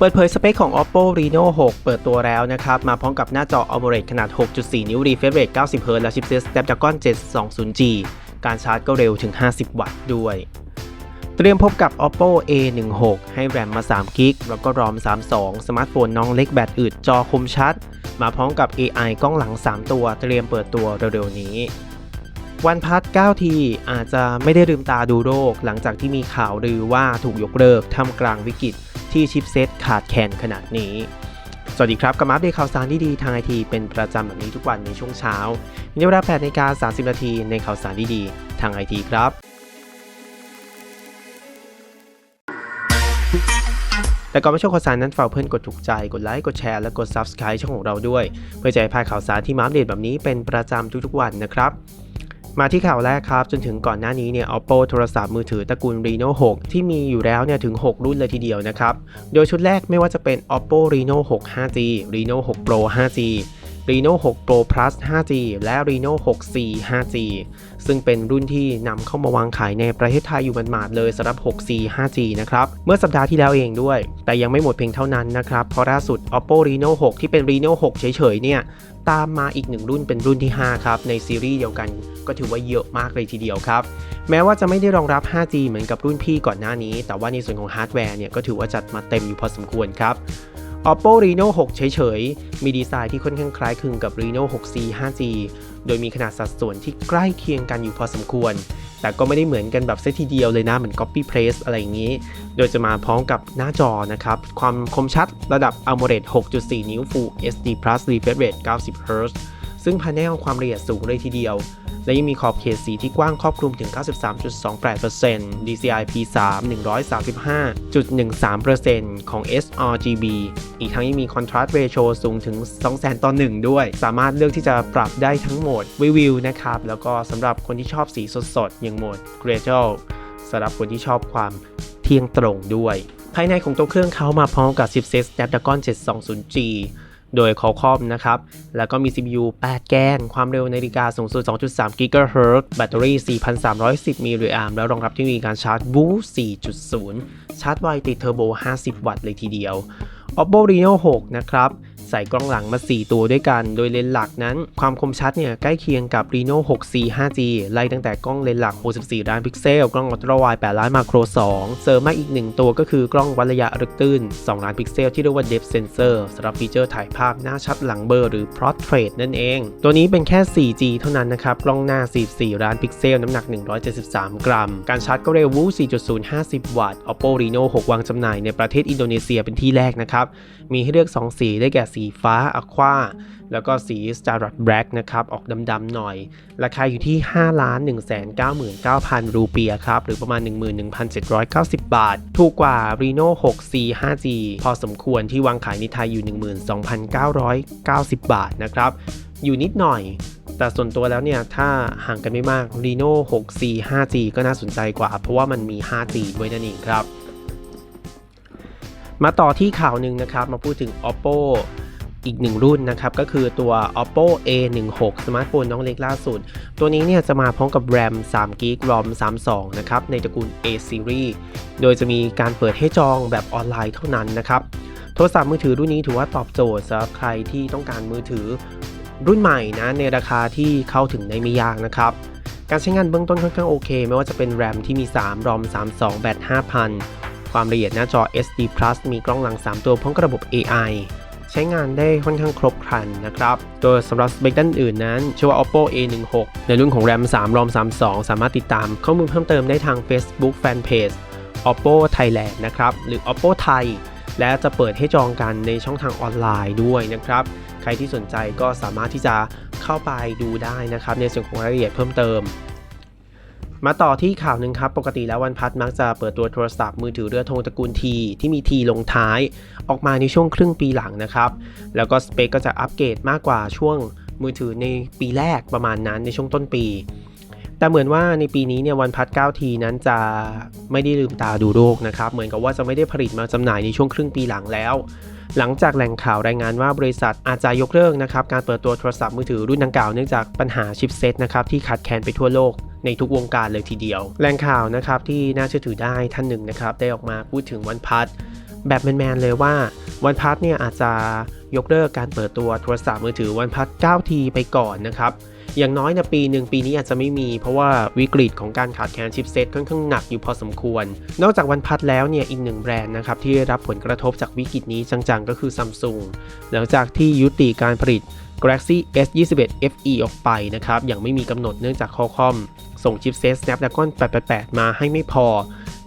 เปิดเผยสเปคของ Oppo Reno 6 เปิดตัวแล้วนะครับ มาพร้อมกับหน้าจอ AMOLED ขนาด 6.4 นิ้ว refresh rate 90 Hz และชิปเซ็ต Snapdragon 720G การชาร์จก็เร็วถึง 50 วัตต์ด้วย เตรียมพบกับ Oppo A16 ให้แรมมา3กิกแล้วก็ ROM 32 สมาร์ทโฟนน้องเล็กแบตอึดจอคมชัด มาพร้อมกับ AI กล้องหลัง 3 ตัว เตรียมเปิดตัวเร็วๆนี้วันพัท 9T อาจจะไม่ได้ลืมตาดูโรค หลังจากที่มีข่าวลือว่าถูกยกเลิกท่ามกลางวิกฤต ที่ชิปเซตขาดแคลนขนาดนี้ สวัสดีครับกับมาอัปเดตข่าวสารดีๆทางไอทีเป็นประจำแบบนี้ทุกวันในช่วงเช้าในเวลา8นาฬิกา30 นาทีในข่าวสารดีๆ ทางไอทีครับแต่ก่อนไปชมข่าวสารนั้นฝากเพื่อนกดถูกใจ กดไลค์ กดแชร์ และกด Subscribe ช่องของเราด้วย เพื่อจะให้พาดข่าวสารที่มาอัปเดตแบบนี้เป็นประจำทุกๆวันนะครับ มาที่ข่าวแรกครับ จนถึงก่อนหน้านี้เนี่ย Oppo โทรศัพท์มือถือตระกูล Reno 6 ที่มีอยู่แล้วเนี่ยถึง 6 รุ่นเลยทีเดียวนะครับ โดยชุดแรกไม่ว่าจะเป็น Oppo Reno 6 5G Reno 6 Pro 5G Reno 6 Pro Plus 5G และ Reno 6C 5G ซึ่งเป็นรุ่นที่นำเข้ามาวางขายในประเทศไทยอยู่หมาดเลยสำหรับ 6C 5G นะครับ เมื่อสัปดาห์ที่แล้วเองด้วย แต่ยังไม่หมดเพียงเท่านั้นนะครับ เพราะล่าสุด Oppo Reno 6 ที่เป็น Reno 6 เฉยๆ เนี่ย ตามมาอีกหนึ่งรุ่นเป็นรุ่นที่ 5 ครับ ในซีรีส์เดียวกันก็ถือว่าเยอะมากเลยทีเดียวครับ แม้ว่าจะไม่ได้รองรับ 5G เหมือนกับรุ่นพี่ก่อนหน้านี้ แต่ว่าในส่วนของฮาร์ดแวร์เนี่ยก็ถือว่าจัดมาเต็มอยู่พอสมควรครับ Oppo Reno 6 เฉยๆ มีดีไซน์ที่ค่อนข้างคล้ายคลึงกับ Reno 6C 5G โดยมีขนาดสัดส่วนที่ใกล้เคียงกันอยู่พอสมควร แต่ก็ไม่ได้เหมือนกันแบบเซตทีเดียวเลยนะ เหมือน Copy Paste อะไรอย่างนี้ โดยจะมาพร้อมกับหน้าจอนะครับ ความคมชัดระดับ AMOLED 6.4 นิ้ว Full HD Plus Refresh Rate 90 Hz ซึ่งภายในความละเอียดสูงเลยทีเดียว และยังมีขอบเขตสีที่กว้างครอบคลุมถึง 93.28% DCI P3 135.13%ของ sRGB อีกทั้งยังมี Contrast Ratio สูงถึง 200,000ต่อ1ด้วย สามารถเลือกที่จะปรับได้ทั้งโหมดวิวิวนะครับ แล้วก็สำหรับคนที่ชอบสีสดๆ อย่างโหมด Gradual สำหรับคนที่ชอบความเที่ยงตรงด้วย ภายในของตัวเครื่องเขามาพร้อมกับชิปเซต Snapdragon 720G โดย Qualcomm นะครับ แล้วก็มี CPU 8 แกน ความเร็วนาฬิกาสูงสุด 2.3 GHz แบตเตอรี่ 4,310 มิลลิแอมป์แล้วรองรับเทคโนโลยีการชาร์จ Boost 4.0 ชาร์จไวติดเทอร์โบ 50 วัตต์เลยทีเดียว Oppo Reno 6 นะครับ ใส่กล้องหลังมา 4 ตัวด้วยกัน โดยเลนส์หลักนั้น ความคมชัดเนี่ยใกล้เคียงกับ Reno 6C 5G ไล่ตั้งแต่กล้องเลนส์หลัก 64 ล้านพิกเซล กล้องอัลตร้าไวด์8ล้านมาโคร 2 เสริมมาอีก 1 ตัวก็คือกล้องวัดระยะลึกตื้น 2 ล้านพิกเซลที่เรียกว่า Depth Sensor สำหรับฟีเจอร์ถ่ายภาพหน้าชัดหลังเบลอหรือ Portrait นั่นเอง ตัวนี้เป็นแค่ 4G เท่านั้นนะครับ กล้องหน้า 44 ล้านพิกเซล น้ำหนัก 173 กรัม การชาร์จก็เร็ววู4.0 50 วัตต์ Oppo Reno 6 วางจำหน่ายในประเทศอินโดนีเซียเป็นที่แรกนะครับ มีให้เลือก 2 สีได้แก่สีีฟ้า Aqua แล้วก็สี Starrut Black นะครับ ออกดำๆหน่อย ราคาอยู่ที่5 1 9 9 0 0 0 รูเปียครับ หรือประมาณ 11,790 บาท ถูกกว่า Reno 6C 5G พอสมควรที่วางขายในไทยอยู่ 12,990 บาทนะครับ อยู่นิดหน่อยแต่ส่วนตัวแล้วเนี่ย ถ้าห่างกันไม่มาก Reno 6C 5G ก็น่าสนใจกว่า เพราะว่ามันมี 5G ด้วยนั่นเองครับ มาต่อที่ข่าวหนึ่งนะครับ มาพูดถึง Oppo อีกหนึ่งรุ่นนะครับ ก็คือตัว Oppo A16 สมาร์ทโฟนน้องเล็กล่าสุด ตัวนี้เนี่ยจะมาพร้อมกับ RAM 3 g b ROM 32 นะครับ ในตระกูล A series โดยจะมีการเปิดให้จองแบบออนไลน์เท่านั้นนะครับ โทรศัพท์มือถือรุ่นนี้ถือว่าตอบโจทย์สำหรับใครที่ต้องการมือถือรุ่นใหม่นะในราคาที่เข้าถึงได้ไม่ยากนะครับ การใช้งานเบื้องต้นค่อนข้างโอเค ไม่ว่าจะเป็น RAM ที่มี 3 ROM 32 แบต 5,000 ความละเอียดหน้าจอ SD Plus มีกล้องหลัง 3 ตัวพร้อมกับระบบ AI ใช้งานได้ค่อนข้างครบครันนะครับ โดยสำหรับสเปคด้านอื่นนั้นชื่อว่า Oppo A16 ในรุ่นของ RAM 3 ROM 32 สามารถติดตามข้อมูลเพิ่มเติมได้ทาง Facebook Fanpage Oppo Thailand นะครับ หรือ Oppo Thai และจะเปิดให้จองกันในช่องทางออนไลน์ด้วยนะครับ ใครที่สนใจก็สามารถที่จะเข้าไปดูได้นะครับ ในส่วนของรายละเอียดเพิ่มเติม มาต่อที่ข่าวหนึ่งครับ ปกติแล้ววันพัดมักจะเปิดตัวโทรศัพท์มือถือเรือธงตระกูลทีที่มีทีลงท้าย ออกมาในช่วงครึ่งปีหลังนะครับ แล้วก็สเปคก็จะอัปเกรดมากกว่าช่วงมือถือในปีแรกประมาณนั้นในช่วงต้นปี แต่เหมือนว่าในปีนี้เนี่ยวันพัด 9T นั้นจะไม่ได้ลืมตาดูโรคนะครับ เหมือนกับว่าจะไม่ได้ผลิตมาจำหน่ายในช่วงครึ่งปีหลังแล้วหลังจากแหล่งข่าวรายงานว่าบริษัทอาจจะยกเลิกนะครับการเปิดตัวโทรศัพท์มือถือรุ่นดังกล่าวเนื่องจากปัญหาชิปเซตนะครับที่ขาดแคลนไปทั่วโลก ในทุกวงการเลยทีเดียว แหล่งข่าวนะครับที่น่าเชื่อถือได้ท่านหนึ่งนะครับได้ออกมาพูดถึงวันพัดแบบแมนๆเลยว่าวันพัทเนี่ยอาจจะยกเลิกการเปิดตัวโทรศัพท์มือถือวันพัท 9T ไปก่อนนะครับอย่างน้อยนะปีหนึ่งปีนี้อาจจะไม่มี เพราะว่าวิกฤตของการขาดแคลนชิปเซตค่อนข้างหนักอยู่พอสมควร นอกจากวันพัทแล้วเนี่ยอีกหนึ่งแบรนด์นะครับที่ได้รับผลกระทบจากวิกฤตนี้จังๆ ก็คือ Samsung หลังจากที่ยุติการผลิต Galaxy S21 FE ออกไปนะครับอย่างไม่มีกำหนดเนื่องจาก Qualcomm ส่งชิปเซต Snapdragon 888 มาให้ไม่พอ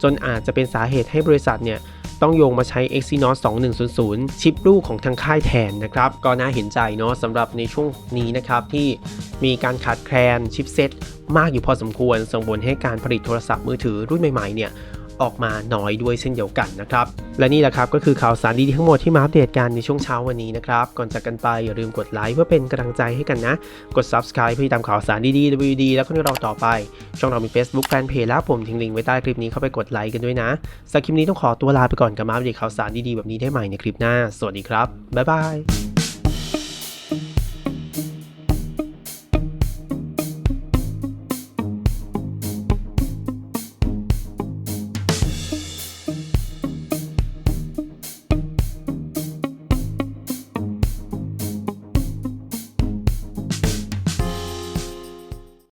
จนอาจจะเป็นสาเหตุให้บริษัทเนี่ยต้องโยงมาใช้ Exynos 2100 ชิปลูกของทางค่ายแทนนะครับ ก็น่าเห็นใจเนาะสำหรับในช่วงนี้นะครับที่มีการขาดแคลนชิปเซตมากอยู่พอสมควร ส่งผลให้การผลิตโทรศัพท์มือถือรุ่นใหม่ๆเนี่ย ออกมาน้อยด้วยเช่นเดียวกันนะครับ และนี่แหละครับก็คือข่าวสารดีๆทั้งหมดที่มาอัปเดตกันในช่วงเช้าวันนี้นะครับ ก่อนจากกันไปอย่าลืมกดไลค์เพื่อเป็นกำลังใจให้กันนะ กด subscribe เพื่อติดตามข่าวสารดีๆ WD แล้วก็เรื่องราต่อไป ช่องเรามี Facebook Fanpage แล้วผมทิ้งลิงก์ไว้ใต้คลิปนี้เข้าไปกดไลค์กันด้วยนะสำหรับคลิปนี้ต้องขอตัวลาไปก่อนกับมาอัปเดตข่าวสารดีๆแบบนี้ได้ใหม่ในคลิปหน้า สวัสดีครับบ๊ายบาย